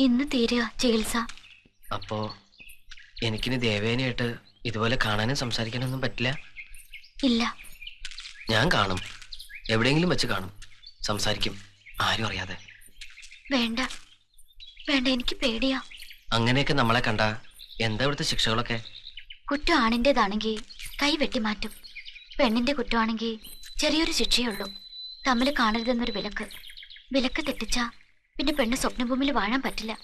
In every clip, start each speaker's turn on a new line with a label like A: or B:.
A: ഇന്ന് തീരുക ചികിത്സ?
B: അപ്പോ എനിക്കിനി ദേവേനയായിട്ട് ഇതുപോലെ കാണാനും സംസാരിക്കാനൊന്നും പറ്റില്ല?
A: ഇല്ല.
B: ഞാൻ കാണും. എവിടെയെങ്കിലും വെച്ച് കാണും. സംസാരിക്കും. ആരും അറിയാതെ.
A: വേണ്ട. വേണ്ട എനിക്ക് പേടിയാ.
B: അങ്ങനെയൊക്കെ നമ്മളെ കണ്ട എന്താ ഇവിടുത്തെ ശിക്ഷകളൊക്കെ?
A: കുറ്റം ആണിന്റെതാണെങ്കിൽ കൈ വെട്ടി മാറ്റും. പെണ്ണിന്റെ കുറ്റമാണെങ്കിൽ ചെറിയൊരു ശിക്ഷയുള്ളൂ തമ്മിൽ കാണരുതെന്നൊരു വിലക്ക്. വിലക്ക് തെറ്റിച്ച പിന്നെ പെണ്ണ് സ്വപ്നഭൂമിയിൽ വാഴാൻ പറ്റില്ല.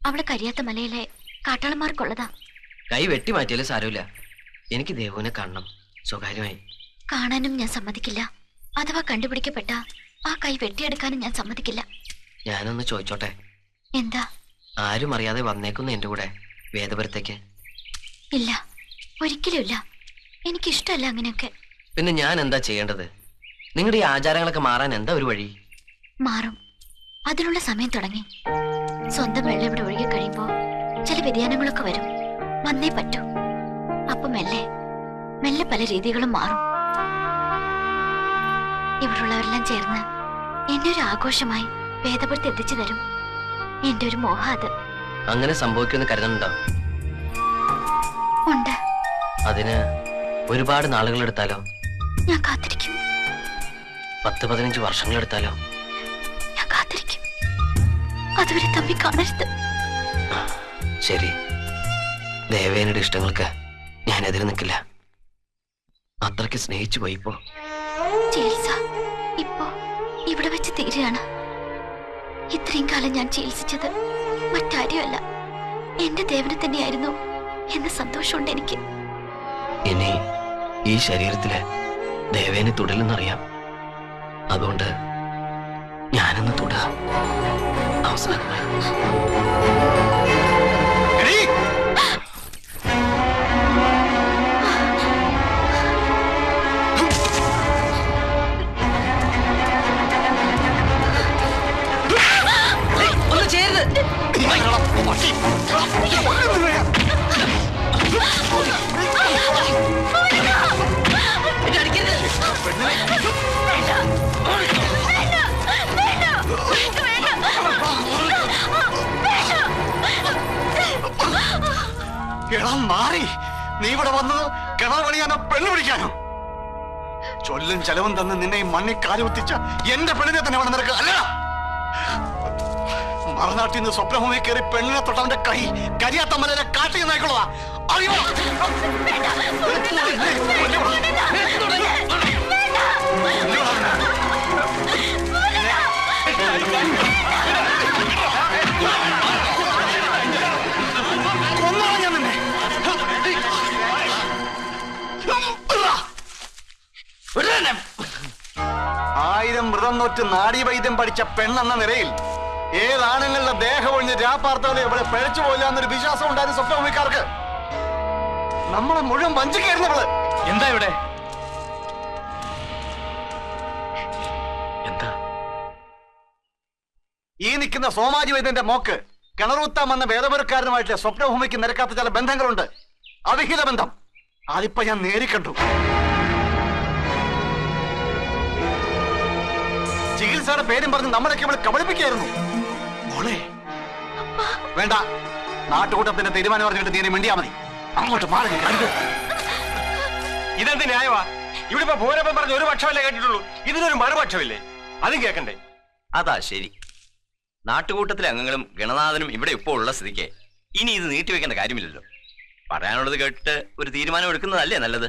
A: അവളെ കരിയാത്ത മലയിലെ കാട്ടാളന്മാർക്കുള്ളതാ.
B: കൈ വെട്ടി മാറ്റിയാലും സാരമില്ല? എനിക്ക് ദേവുവിനെ കാണണം. സ്വകാര്യമായി.
A: കാണാനും ഞാൻ സമ്മതിക്കില്ല. അഥവാ കണ്ടുപിടിക്കപ്പെട്ട ആ കൈ വെട്ടിയെടുക്കാനും ഞാൻ സമ്മതിക്കില്ല.
B: ഞാനൊന്ന് ചോദിച്ചോട്ടെ?
A: എന്താ?
B: ആരും അറിയാതെ വന്നേക്കുന്നു എന്റെ കൂടെ വേദപുരത്തേക്ക്.
A: ഇല്ല. ഒരിക്കലും ഇല്ല. എനിക്കിഷ്ടമല്ല അങ്ങനെയൊക്കെ.
B: പിന്നെ ഞാൻ എന്താ ചെയ്യേണ്ടത്? നിങ്ങളുടെ ഈ ആചാരങ്ങളൊക്കെ മാറാൻ എന്താ ഒരു വഴി?
A: മാറും. അതിനുള്ള സമയം തുടങ്ങി. സ്വന്തം വെള്ളം ഇവിടെ ഒഴുകി കഴിയുമ്പോ ചില വ്യതിയാനങ്ങളൊക്കെ വരും. വന്നേ പറ്റൂ. അപ്പൊ മെല്ലെ മെല്ലെ പല രീതികളും മാറും. ഇവിടുള്ളവരെല്ലാം ചേർന്ന് എന്നെ ഒരു ആഘോഷമായി ഭേദപ്പെടുത്തി എത്തിച്ചു തരും. എന്റെ ഒരു മോഹ അത്.
B: അങ്ങനെ സംഭവിക്കുമെന്ന് കരുതണ്ടോ
A: ഉണ്ട്.
B: അതിന് ഒരുപാട് നാളുകൾ എടുത്താലോ
A: ഞാൻ കാത്തിരിക്കും.
B: പത്ത് പതിനഞ്ച് വർഷങ്ങൾ എടുത്താലോ
A: അതുവരെ തമ്മി കാണരുത്.
B: ശരി. ദേവേനയുടെ ഇഷ്ടങ്ങൾക്ക് ഞാൻ എതിര് നിൽക്കില്ല. അത്രയ്ക്ക് സ്നേഹിച്ചു പോയി ഇപ്പോ
A: ചികിത്സ ഇപ്പോ ഇവിടെ വെച്ച് തീരുകയാണ്. ഇത്രയും കാലം ഞാൻ ചികിത്സിച്ചത് മറ്റാരുമല്ല. എന്റെ ദേവനെ തന്നെയായിരുന്നു എന്ന സന്തോഷമുണ്ട് എനിക്ക്.
B: ഇനി ഈ ശരീരത്തിൽ ദേവേനെ തുടരുന്നറിയാം. അതുകൊണ്ട് ഞാനൊന്ന് തൊടുക Osman.
C: എടാ മാറി. നീ ഇവിടെ വന്നത് കിണർ പണിയാനോ പെണ്ണ് പിടിക്കാനോ? ചൊല്ലും ചെലവും തന്ന് നിന്നെ ഈ മണ്ണിൽ കാലുകുത്തിച്ച എന്റെ പെണ്ണിനെ തന്നെ വേണം നിനക്ക് അല്ല മറുനാട്ടിൽ നിന്ന് സ്വപ്നഭൂമി കയറി പെണ്ണിനെ തൊട്ടവന്റെ കൈ കരിയാത്ത മലയിലെ കാട്ടിൽ നായിക്കൊള്ളതാ അറിയോ? മൃതം നാഡീവൈദ്യം പഠിച്ച പെണ്ണെന്ന നിലയിൽ ഏതാണുങ്ങളുടെ ദേഹം ഒഴിഞ്ഞ് രാപ്പാർത്തവരെ ഇവിടെ പിഴച്ചു പോയില്ല എന്നൊരു വിശ്വാസം ഉണ്ടായിരുന്ന സ്വപ്നഭൂമിക്കാർക്ക്. നമ്മളെ മുഴുവൻ വഞ്ചിക്കായിരുന്നു അവൾ.
D: എന്താ ഇവിടെ?
B: എന്താ?
C: ഈ നിൽക്കുന്ന സോമാജി വൈദ്യന്റെ മോക്ക് കിണറൂത്താം എന്ന വേദപുരക്കാരനുമായിട്ട് സ്വപ്നഭൂമിക്ക് നിരക്കാത്ത ചില ബന്ധങ്ങളുണ്ട്. അവിഹിത ബന്ധം. അതിപ്പോ ഞാൻ നേരിക്കണ്ടു ചികിത്സയുടെ പേരും പറഞ്ഞ് നമ്മളൊക്കെ ഇവിടെ കബളിപ്പിക്കായിരുന്നു മോളെ വേണ്ട. നാട്ടുകൂട്ടത്തിന്റെ തീരുമാനം പറഞ്ഞിട്ട് തീരെ മിണ്ടിയാ മതി. അങ്ങോട്ട് മാറി കരുത്
D: ഇതെന്ത് ന്യായമാ? ഇവിടെ ഇപ്പൊ ഭൂരപ്പം പറഞ്ഞ ഒരു പക്ഷമല്ലേ കേട്ടിട്ടുള്ളൂ. ഇതിനൊരു മറുപക്ഷമില്ലേ? അതും കേൾക്കണ്ടേ
E: അതാ ശരി. നാട്ടുകൂട്ടത്തിലെ അംഗങ്ങളും ഗണനാഥനും ഇവിടെ ഇപ്പോൾ ഉള്ള സ്ഥിതിക്ക് ഇനി ഇത് നീട്ടിവെക്കേണ്ട കാര്യമില്ലല്ലോ. പറയാനുള്ളത് കേട്ടിട്ട് ഒരു തീരുമാനം എടുക്കുന്നതല്ലേ നല്ലത്?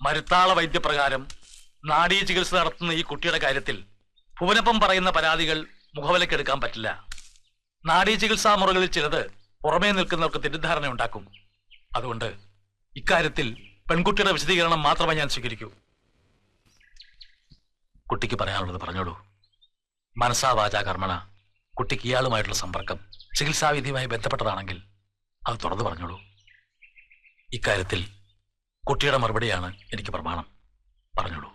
D: മരുത്താള വൈദ്യപ്രകാരം നാഡീ ചികിത്സ നടത്തുന്ന ഈ കുട്ടിയുടെ കാര്യത്തിൽ ഭുവനപ്പം പറയുന്ന പരാതികൾ മുഖവിലക്കെടുക്കാൻ പറ്റില്ല. നാഡീ ചികിത്സാ മുറകളിൽ ചിലത് പുറമേ നിൽക്കുന്നവർക്ക് തെറ്റിദ്ധാരണ ഉണ്ടാക്കും. അതുകൊണ്ട് ഇക്കാര്യത്തിൽ പെൺകുട്ടിയുടെ വിശദീകരണം മാത്രമേ ഞാൻ സ്വീകരിക്കൂ. കുട്ടിക്ക് പറയാനുള്ളത് പറഞ്ഞോളൂ. മനസ്സാ വാചാ കർമ്മണ കുട്ടിക്ക് ഇയാളുമായിട്ടുള്ള സമ്പർക്കം ചികിത്സാവിധിയുമായി ബന്ധപ്പെട്ടതാണെങ്കിൽ അത് തുറന്നു പറഞ്ഞോളൂ. ഇക്കാര്യത്തിൽ കുട്ടിയുടെ മറുപടിയാണ് എനിക്ക് പ്രമാണം. പറഞ്ഞോളൂ.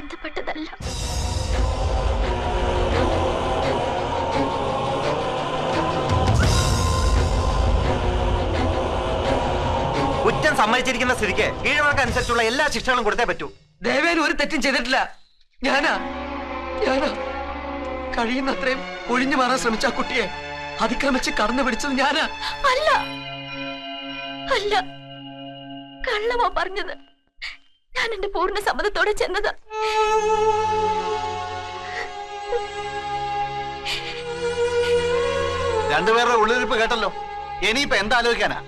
A: ബന്ധപ്പെട്ടതല്ല.
F: കുറ്റം സമ്മതിച്ചിരിക്കുന്ന സ്ഥിതിക്ക് കീഴ്വഴക്കനുസരിച്ചുള്ള എല്ലാ ശിക്ഷകളും കൊടുത്തേ പറ്റൂ.
B: ദേവേന് ഒരു തെറ്റും ചെയ്തിട്ടില്ല. ഞാനാ. ഞാനാ. കഴിയുന്നത്രയും ഒഴിഞ്ഞു മാറാൻ ശ്രമിച്ച ആ കുട്ടിയെ അതിക്രമിച്ച് കടന്നു പിടിച്ചത് ഞാനാ.
A: അല്ല. അല്ല. കള്ളമാ പറഞ്ഞത്. ഞാൻ എന്റെ പൂർണ സമ്മതത്തോടെ ചെന്നത്.
C: രണ്ടുപേരുടെ ഉള്ളിരിപ്പ് കേട്ടല്ലോ. ഇനിയിപ്പോ എന്താ ആലോചിക്കാനാ?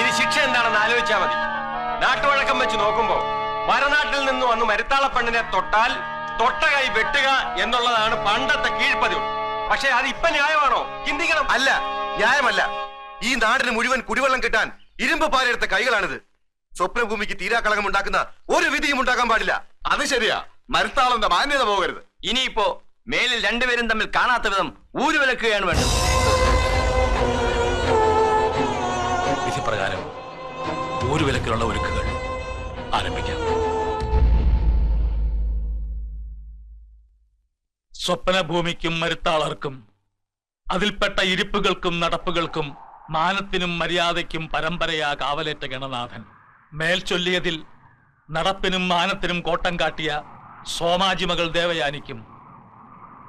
G: ഇനി ശിക്ഷ എന്താണെന്ന് ആലോചിച്ചാ മതി. നാട്ടുവഴക്കം വെച്ച് നോക്കുമ്പോ മരനാട്ടിൽ നിന്ന് വന്ന് മരുത്താളപ്പണ്ണിനെ തൊട്ടാൽ തൊട്ട കൈ വെട്ടുക എന്നുള്ളതാണ് പണ്ടത്തെ കീഴ്പതിവ്. പക്ഷെ അത് ഇപ്പൊ ന്യായമാണോ? ചിന്തിക്കണം.
H: അല്ല ന്യായമല്ല. ഈ നാടിന് മുഴുവൻ കുടിവെള്ളം കിട്ടാൻ ഇരുമ്പ് പാലെടുത്ത കൈകളാണിത്. സ്വപ്നഭൂമിക്ക് തീരാക്കളകം ഉണ്ടാക്കുന്ന ഒരു വിധിയും ഉണ്ടാക്കാൻ പാടില്ല.
C: അത് ശരിയാ. മരുത്താളന്റെ മാന്യത പോകരുത്.
E: ഇനിയിപ്പോ മേലിൽ രണ്ടുപേരും തമ്മിൽ കാണാത്ത വിധം ഊരുവിലക്കുകയാണ് വേണ്ടത്.
D: വിധിപ്രകാരം ഊരുവിലക്കിലുള്ള ഒരുക്കുകൾ ആരംഭിക്കാം. സ്വപ്നഭൂമിക്കും മരുത്താളർക്കും അതിൽപ്പെട്ട ഇരിപ്പുകൾക്കും നടപ്പുകൾക്കും മാനത്തിനും മര്യാദയ്ക്കും പരമ്പരയാ കാവലേറ്റ ഗണനാഥൻ. മേൽ ചൊല്ലിയതിൽ നടപ്പിനും മാനത്തിനും കോട്ടം കാട്ടിയ സോമാജിമകൾ ദേവയാനിക്കും.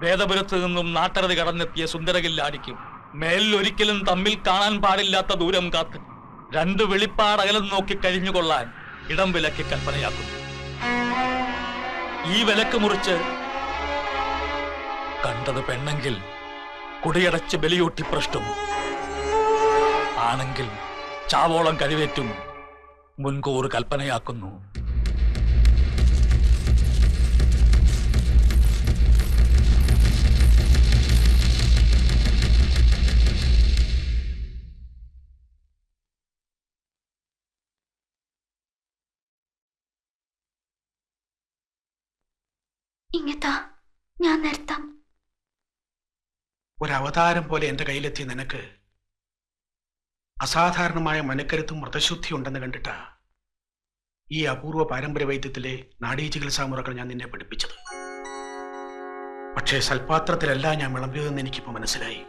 D: വേദപുരത്ത് നിന്നും നാട്ടരതി കടന്നെത്തിയ സുന്ദരകില്ലാടിക്കും മേലിലൊരിക്കലും തമ്മിൽ കാണാൻ പാടില്ലാത്ത ദൂരം കാത്ത് രണ്ട് വെളിപ്പാടകലം നോക്കി കഴിഞ്ഞുകൊള്ളാൻ ഇടം വിലക്ക് കൽപ്പനയാക്കുന്നു. ഈ വിലക്ക് മുറിച്ച് കണ്ടത് പെണ്ണെങ്കിൽ കുടിയടച്ച് ബലിയൂട്ടി പ്രഷ്ടും. ആണെങ്കിൽ ചാവോളം കഴിവേറ്റും മുൻകൂർ കൽപ്പനയാക്കുന്നു.
A: ഇങ്ങത്താ ഞാൻ നിർത്താം.
I: ഒരവതാരം പോലെ എന്റെ കയ്യിലെത്തിയ നിനക്ക് അസാധാരണമായ മനക്കരുത്തും വ്രതശുദ്ധി ഉണ്ടെന്ന് കണ്ടിട്ടാ ഈ അപൂർവ പാരമ്പര്യ വൈദ്യത്തിലെ നാഡീ ചികിത്സാ മുറകൾ ഞാൻ നിന്നെ പഠിപ്പിച്ചത്. പക്ഷേ സൽപാത്രത്തിലല്ല ഞാൻ വിളമ്പിയതെന്ന് എനിക്കിപ്പോ മനസ്സിലായി.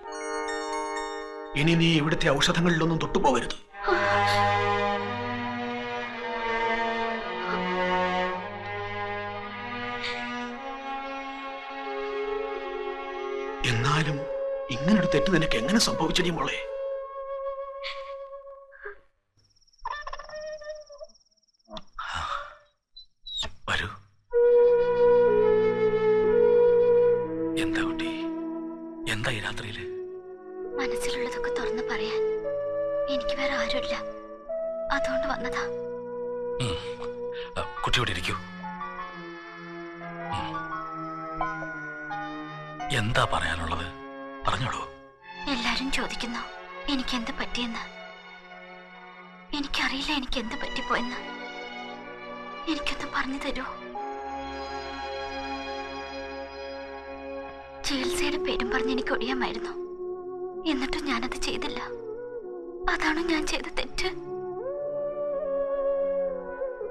I: ഇനി നീ ഇവിടുത്തെ ഔഷധങ്ങളിലൊന്നും തൊട്ടുപോകരുത്. എന്നാലും ഇങ്ങനൊരു തെറ്റ് നിനക്ക് എങ്ങനെ സംഭവിച്ചടി മോളെ?
D: എന്താ ഈ രാത്രിയിൽ?
A: മനസ്സിലുള്ളതൊക്കെ തുറന്ന് പറയാൻ എനിക്ക് വേറെ ആരുമില്ല. അതുകൊണ്ട് വന്നതാ.
D: ആ, ഇരിക്കൂ. എന്താ പറയാനുള്ളത്? പറഞ്ഞോളൂ.
A: എല്ലാരും ചോദിക്കുന്നു എനിക്ക് എന്ത് പറ്റിയെന്ന്. എനിക്കറിയില്ല എനിക്ക് എന്ത് പറ്റിപ്പോയെന്ന്. എനിക്കൊന്ന് പറഞ്ഞു തരൂ. ചികിത്സയുടെ പേരും പറഞ്ഞ് എനിക്ക് ഒടിയാമായിരുന്നു. എന്നിട്ടും ഞാനത് ചെയ്തില്ല. അതാണ് ഞാൻ ചെയ്ത തെറ്റ്?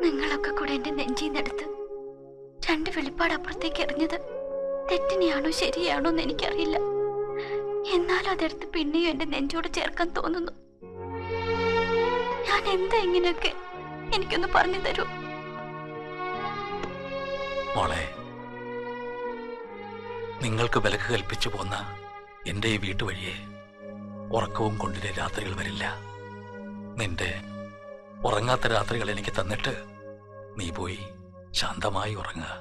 A: നിങ്ങളൊക്കെ കൂടെ എന്റെ നെഞ്ചിന്നെടുത്ത് രണ്ട് വെളിപ്പാട് അപ്പുറത്തേക്ക് എറിഞ്ഞത് തെറ്റിനെയാണോ ശരിയാണോ എന്ന് എനിക്കറിയില്ല. എന്നാലും അതെടുത്ത് പിന്നെയും എന്റെ നെഞ്ചോട് ചേർക്കാൻ തോന്നുന്നു. ഞാൻ എന്താ ഇങ്ങനെയൊക്കെ എനിക്കൊന്ന് പറഞ്ഞു തരൂ?
D: മോളെ നിങ്ങൾക്ക് വിലക്ക് കൽപ്പിച്ചു പോന്ന എന്റെ ഈ വീട്ടുവഴിയെ ഉറക്കവും കൊണ്ടിലെ രാത്രികൾ വരില്ല. നിന്റെ ഉറങ്ങാത്ത രാത്രികൾ എനിക്ക് തന്നിട്ട് നീ പോയി ശാന്തമായി ഉറങ്ങുക.